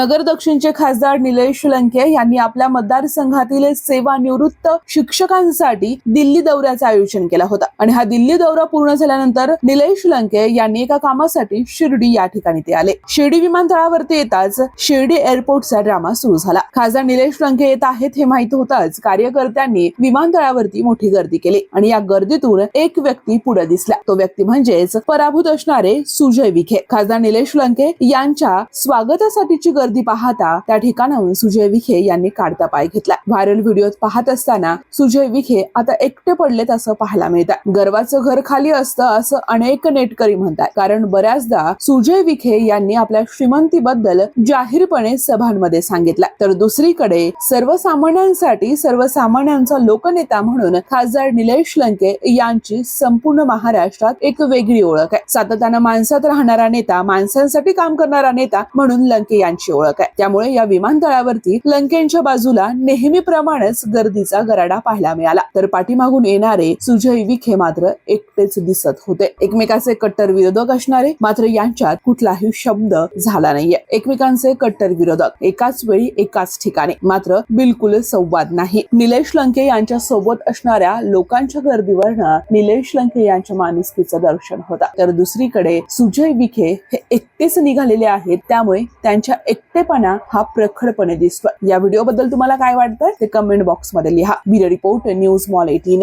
नगर दक्षिणचे खासदार निलेश लंके यांनी आपल्या मतदारसंघातील सेवानिवृत्त शिक्षकांसाठी दिल्ली दौऱ्याचं आयोजन केला होता. आणि हा दिल्ली दौरा पूर्ण झाल्यानंतर निलेश लंके यांनी एका कामासाठी शिर्डी या ठिकाणी ते आले. शिर्डी विमानतळावरती येताच शिर्डी एअरपोर्टचा ड्रामा सुरू झाला. खासदार निलेश लंके येत आहेत हे माहीत होताच कार्यकर्त्यांनी विमानतळावरती मोठी गर्दी केली आणि या गर्दीतून एक व्यक्ती पुढे दिसला. तो व्यक्ती म्हणजेच पराभूत असणारे सुजय विखे. खासदार निलेश लंके यांच्या स्वागतासाठीची गर्दी पाहता त्या ठिकाणाहून सुजय विखे यांनी काढता पाय घेतला. व्हायरल व्हिडिओत पाहत असताना सुजय विखे आता एकटे पडलेत असं पाहायला मिळतं गर्वाचं घर खाली असतं असं अनेक नेटकरी म्हणतात कारण बऱ्याचदा सुजय विखे यांनी आपल्या श्रीमंतीबद्दल जाहीरपणे सभांमध्ये सांगितलं. तर दुसरीकडे सर्वसामान्यांसाठी सर्वसामान्यांचा लोकनेता म्हणून खासदार निलेश लंके यांची संपूर्ण महाराष्ट्रात एक वेगळी ओळख आहे. सातत्यानं माणसात राहणारा नेता माणसांसाठी काम करणारा नेता म्हणून लंके यांची ओळख आहे. त्यामुळे या विमानतळावरती लंकेच्या बाजूला नेहमीप्रमाणेच गर्दीचा गराडा पाहायला मिळाला. तर पाठीमागून येणारे सुजय विखे मात्र एकटेच दिसत होते. एकमेकांचे कट्टर विरोधक असणारे मात्र यांच्यात कुठलाही शब्द झाला नाहीये. एकमेकांचे कट्टर विरोधक एकाच वेळी एकाच ठिकाणी. मात्र बिलकुल संवाद नाही. निलेश लंके यांच्या सोबत असणाऱ्या लोकांच्या गर्दीवरनं निलेश लंके यांच्या माणुसकीचं दर्शन होता. तर दुसरीकडे सुजय विखे हे एकटेच निघालेले आहेत. त्यामुळे त्यांच्या एकटेपणा हा प्रखरपणे दिसतोय. या व्हिडिओ बद्दल तुम्हाला काय वाटतं ते कमेंट बॉक्समध्ये लिहा. Bureau report news mall eighteen